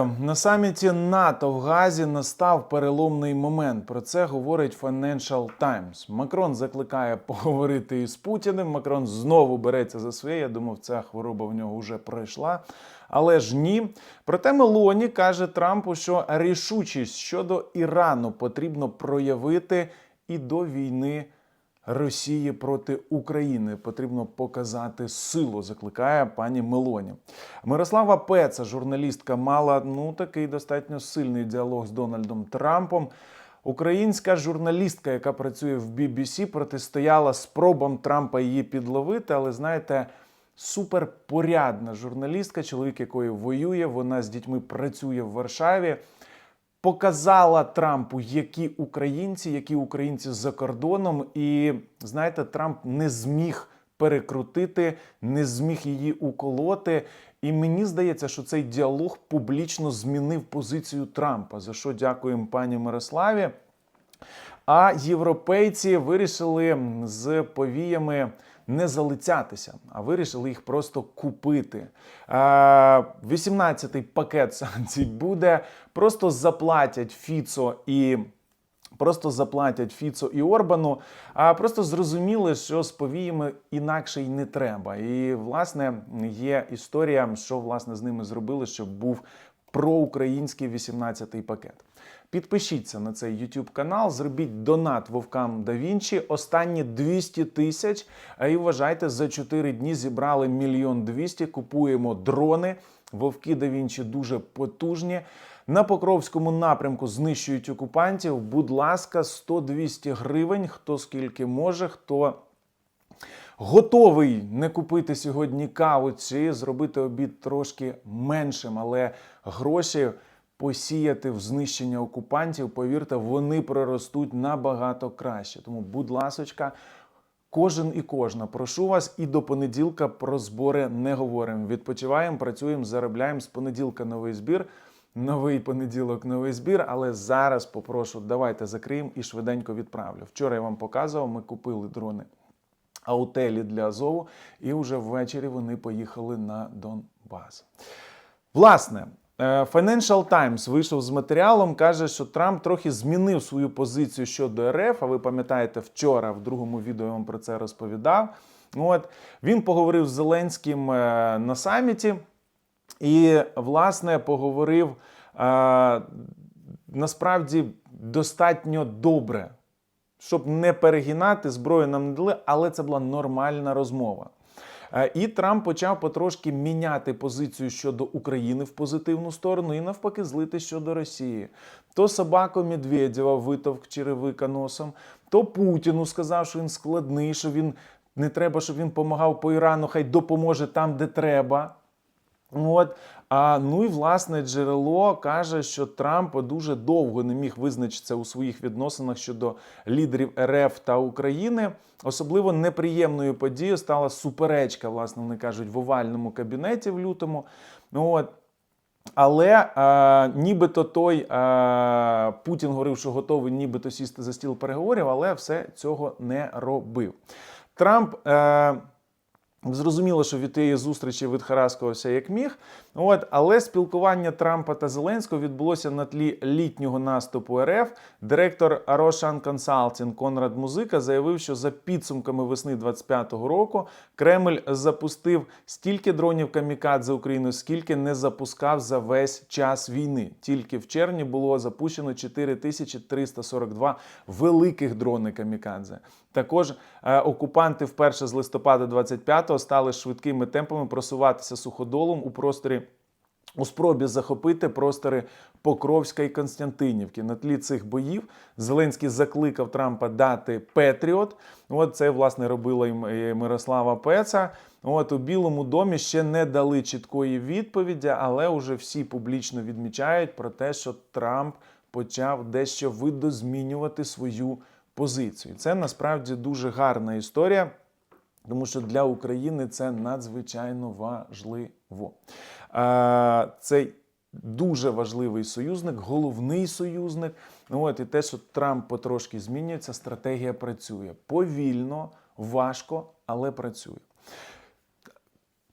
На саміті НАТО в Газі настав переломний момент. Про це говорить Financial Times. Макрон закликає поговорити із Путіним. Макрон знову береться за своє. Я думав, ця хвороба в нього вже пройшла. Але ж ні. Проте Мелоні каже Трампу, що рішучість щодо Ірану потрібно проявити і до війни. Росії проти України потрібно показати силу, закликає пані Мелоні. Мирослава Пеца, журналістка, мала ну такий достатньо сильний діалог з Дональдом Трампом. Українська журналістка, яка працює в BBC, протистояла спробам Трампа її підловити, але знаєте. Суперпорядна журналістка, чоловік якої воює, вона з дітьми працює в Варшаві показала Трампу, які українці, які українці за кордоном, і знаєте, Трамп не зміг перекрутити, не зміг її уколоти. І мені здається, що цей діалог публічно змінив позицію Трампа. За що дякуємо пані Мирославі. А європейці вирішили з повіями не залицятися, а вирішили їх просто купити. Е, 18-й пакет санкцій буде. Просто заплатять Фіцо і. Просто заплатять Фіцо і Орбану, а просто зрозуміли, що з повіями інакше й не треба. І власне є історія, що власне з ними зробили, щоб був проукраїнський 18-й пакет. Підпишіться на цей YouTube канал, зробіть донат Вовкам да Вінчі. Останні 200 тисяч. А І вважайте, за 4 дні зібрали мільйон 200, Купуємо дрони. Вовки да Вінчі дуже потужні. На Покровському напрямку знищують окупантів. Будь ласка, 100-200 гривень. Хто скільки може, хто готовий не купити сьогодні каву чи зробити обід трошки меншим, але гроші посіяти в знищення окупантів, повірте, вони проростуть набагато краще. Тому, будь ласочка, кожен і кожна, прошу вас, і до понеділка про збори не говоримо. Відпочиваємо, працюємо, заробляємо. З понеділка новий збір. Новий понеділок, новий збір, але зараз попрошу, давайте закриємо і швиденько відправлю. Вчора я вам показував, ми купили дрони аутелі для Азову, і вже ввечері вони поїхали на Донбас. Власне, Financial Times вийшов з матеріалом, каже, що Трамп трохи змінив свою позицію щодо РФ. А ви пам'ятаєте, вчора в другому відео я вам про це розповідав. От він поговорив з Зеленським е, на саміті, і, власне, поговорив е, насправді достатньо добре щоб не перегинати, зброю нам не дали, але це була нормальна розмова. Е, І Трамп почав потрошки міняти позицію щодо України в позитивну сторону і навпаки злити щодо Росії. То собаку Медведєва витовк черевика носом, то Путіну сказав, що він складний, що він не треба, щоб він допомагав по Ірану, хай допоможе там, де треба. От. А, ну і власне джерело каже, що Трамп дуже довго не міг визначитися у своїх відносинах щодо лідерів РФ та України. Особливо неприємною подією стала суперечка, власне, вони кажуть, в овальному кабінеті в лютому. От. Але е, нібито той е, Путін говорив, що готовий нібито сісти за стіл переговорів, але все цього не робив. Трамп. Е, Зрозуміло, що від тієї зустрічі відхараскувався як міг. От, але спілкування Трампа та Зеленського відбулося на тлі літнього наступу РФ. Директор Roshan Consulting Конрад Музика заявив, що за підсумками весни 25-го року Кремль запустив стільки дронів камікадзе Україну, скільки не запускав за весь час війни. Тільки в червні було запущено 4342 великих дрони камікадзе. Також е, окупанти вперше з листопада 25-го стали швидкими темпами просуватися суходолом у просторі. У спробі захопити простори Покровська і Константинівки. На тлі цих боїв Зеленський закликав Трампа дати Петріот. От це власне робила і Мирослава Пеца. От у Білому домі ще не дали чіткої відповіді, але вже всі публічно відмічають про те, що Трамп почав дещо видозмінювати свою позицію. Це насправді дуже гарна історія, тому що для України це надзвичайно важливо. Е, Це дуже важливий союзник, головний союзник. От і те, що Трамп потрошки змінюється, стратегія працює повільно, важко, але працює.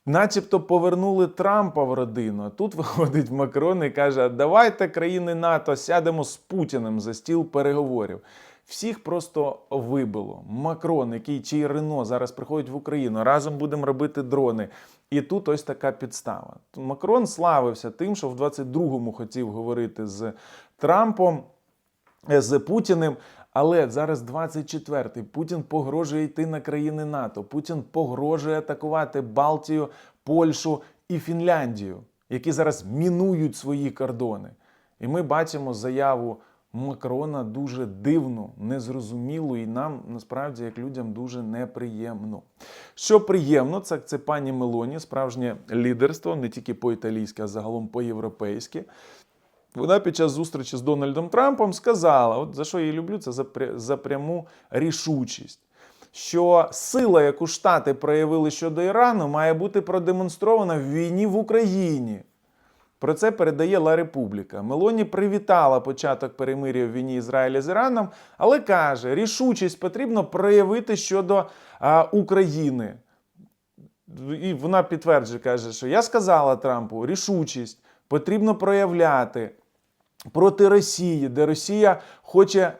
Начебто повернули Трампа в родину. Тут виходить Макрон і каже: давайте країни НАТО сядемо з Путіним за стіл переговорів. Всіх просто вибило. Макрон, який чий Рено зараз приходить в Україну, разом будемо робити дрони. І тут ось така підстава. Макрон славився тим, що в 22-му хотів говорити з Трампом, е, з Путіним. Але зараз 24-й. Путін погрожує йти на країни НАТО. Путін погрожує атакувати Балтію, Польщу і Фінляндію, які зараз мінують свої кордони. І ми бачимо заяву Макрона дуже дивну, незрозумілу, і нам насправді, як людям, дуже неприємно. Що приємно, це, це пані Мелоні, справжнє лідерство, не тільки по-італійськи, а загалом по-європейськи. Вона під час зустрічі з Дональдом Трампом сказала: от за що я її люблю, це за, за пряму рішучість. Що сила, яку Штати проявили щодо Ірану, має бути продемонстрована в війні в Україні. Про це передає Ла Републіка. Мелоні привітала початок перемир'я в війні Ізраїля з Іраном, але каже, рішучість потрібно проявити щодо а, України. І вона підтверджує, каже, що я сказала Трампу, рішучість потрібно проявляти проти Росії, де Росія хоче е,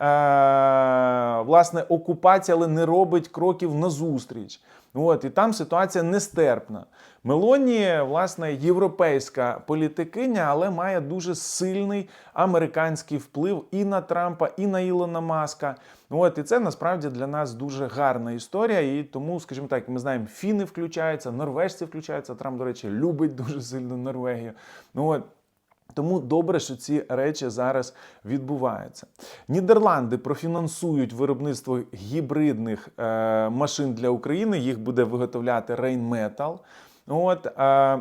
власне окупації, але не робить кроків назустріч. От і там ситуація нестерпна. Мелоні, власне, європейська політикиня, але має дуже сильний американський вплив і на Трампа, і на Ілона Маска. От і це насправді для нас дуже гарна історія. І тому, скажімо так, ми знаємо, фіни включаються, норвежці включаються. Трамп, до речі, любить дуже сильно Норвегію. От. Тому добре, що ці речі зараз відбуваються. Нідерланди профінансують виробництво гібридних е, машин для України. Їх буде виготовляти Rheinmetall. От, е,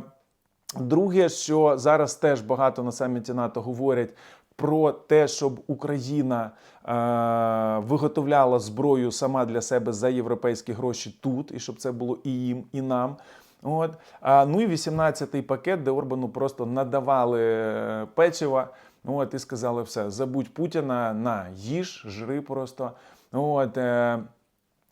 друге, що зараз теж багато на саміті НАТО говорять про те, щоб Україна е, виготовляла зброю сама для себе за європейські гроші тут, і щоб це було і їм, і нам. От. А, ну і 18-й пакет, де Орбану просто надавали е, печива. От, і сказали, все, забудь Путіна, на, їж, жри просто. От, е,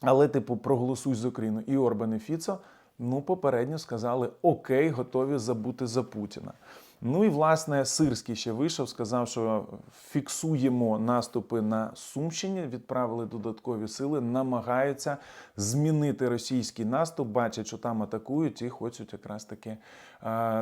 але, типу, проголосуй з Україну. І Орбан і Фіцо, ну, попередньо сказали, окей, готові забути за Путіна. Ну і власне Сирський ще вийшов, сказав, що фіксуємо наступи на Сумщині, відправили додаткові сили, намагаються змінити російський наступ, бачать, що там атакують, і хочуть якраз таки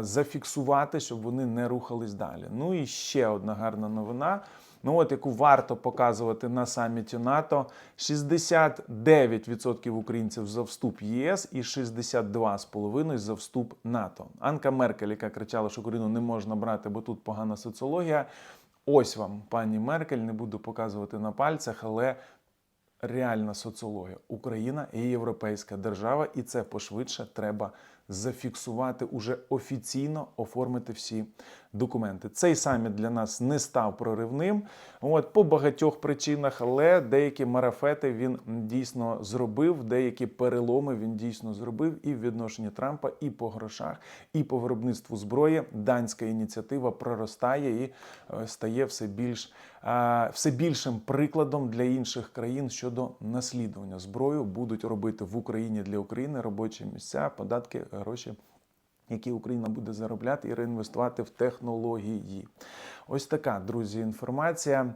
зафіксувати, щоб вони не рухались далі. Ну і ще одна гарна новина. Ну, от яку варто показувати на саміті НАТО: 69% українців за вступ ЄС і 62,5% за вступ НАТО. Анка Меркель, яка кричала, що Україну не можна брати, бо тут погана соціологія. Ось вам, пані Меркель, не буду показувати на пальцях, але реальна соціологія. Україна і європейська держава, і це пошвидше треба зафіксувати уже офіційно оформити всі документи. Цей саміт для нас не став проривним. От по багатьох причинах, але деякі марафети він дійсно зробив, деякі переломи він дійсно зробив і в відношенні Трампа, і по грошах, і по виробництву зброї. Данська ініціатива проростає і е, стає все більш е, все більшим прикладом для інших країн щодо наслідування. Зброю будуть робити в Україні для України робочі місця, податки, гроші які Україна буде заробляти і реінвестувати в технології. Ось така, друзі, інформація.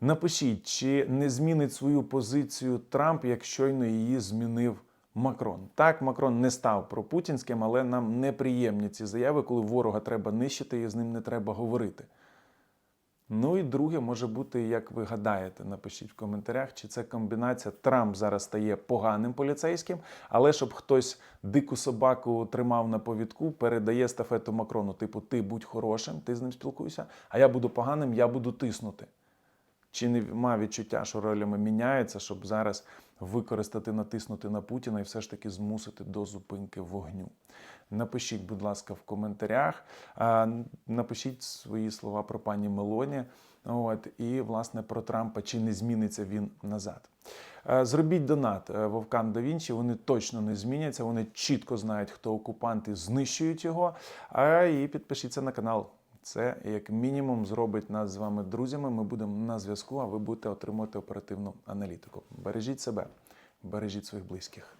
Напишіть, чи не змінить свою позицію Трамп, як щойно її змінив Макрон. Так, Макрон не став пропутінським, але нам неприємні ці заяви, коли ворога треба нищити і з ним не треба говорити. Ну і друге може бути, як ви гадаєте, напишіть в коментарях, чи це комбінація Трамп зараз стає поганим поліцейським, але щоб хтось дику собаку тримав на повідку, передає стафету Макрону. Типу, ти будь хорошим, ти з ним спілкуйся, а я буду поганим, я буду тиснути. Чи не мав відчуття, що ролями міняються, щоб зараз використати, натиснути на Путіна і все ж таки змусити до зупинки вогню? Напишіть, будь ласка, в коментарях. Напишіть свої слова про пані Мелоні. От, і, власне, про Трампа, чи не зміниться він назад. Зробіть донат е, Вовкам да Вінчі, вони точно не зміняться, вони чітко знають, хто окупант і знищують його. І підпишіться на канал. Це як мінімум зробить нас з вами друзями. Ми будемо на зв'язку, а ви будете отримувати оперативну аналітику. Бережіть себе, бережіть своїх близьких.